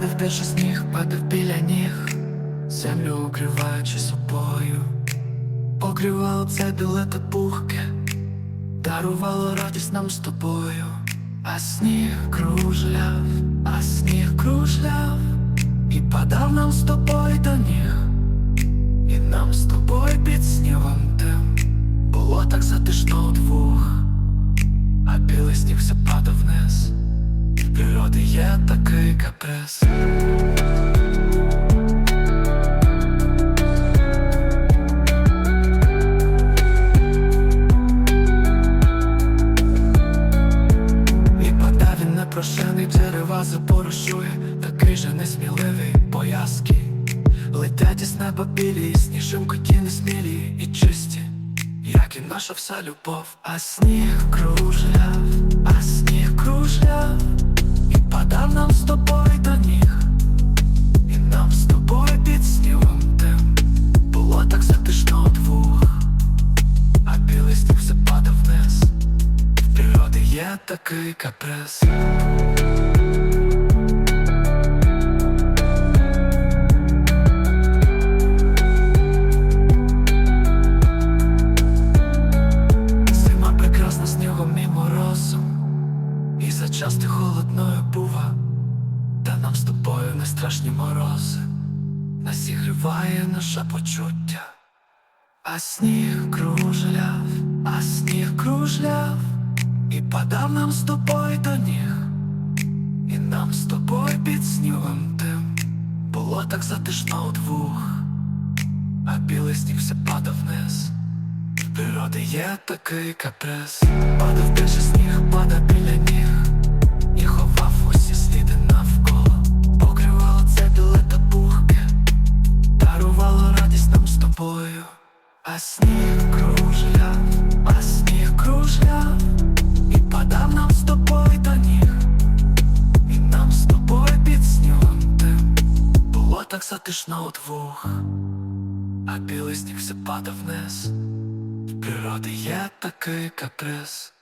падав перший сніг, падав біля ніг, землю укриваючи собою, покривало це біле та пухке, дарувало радість нам з тобою, а сніг кружляв, а сніг кружляв, і падав нам з тобою до ніг, і нам з тобою під снігом тим. Було так затишно удвох, а білий сніг все падав вниз. Природи є такий каприз. Непрошений, дерева запорушує, такий же несміливий, боязкий. Летять із неба білі, сніжинку ті несмілі і чисті, як і наша вся любов, а сніг кружляв, такий каприз. Зачасти холодною бува, та нам з тобою не страшні морози, нас зігріває наше почуття, а сніг кружляв, падав нам з тобою до ніг, і нам з тобою під снігом тим. Було так затишно удвох, а білий сніг все падав вниз. В природи є такий каприз. Падав перший сніг, падав біля ніг. І ховав усі сліди навколо. Покривало це та пухке. Дарувало радість нам з тобою. А сніг так затишно удвох а білий сніг все падав вниз. В природи є такий каприз.